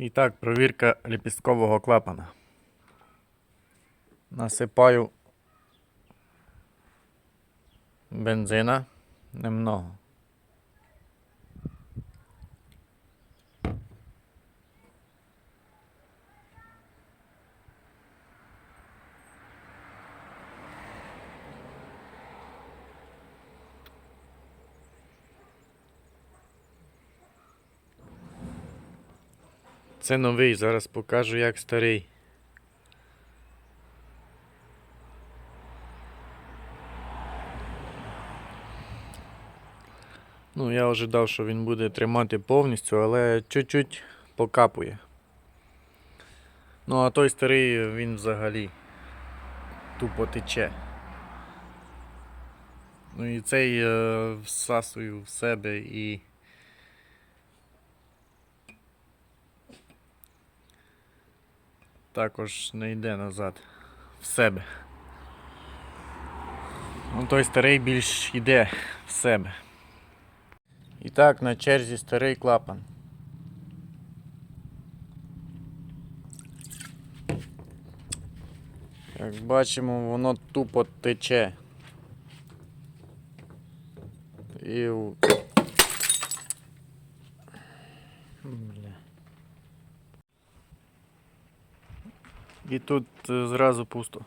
І так, провірка ліпісткового клапана. Насипаю бензина немного. Це новий, зараз покажу як старий. Ну, я ожидав, що він буде тримати повністю, але чуть-чуть покапує. Ну, а той старий він взагалі тупо тече. Ну і цей е, всасую в себе і. Також не йде назад в себе. Ну, той старий більш йде в себе. І так, на черзі старий клапан. Як бачимо, воно тупо тече. І... Бля. І тут е, зразу пусто.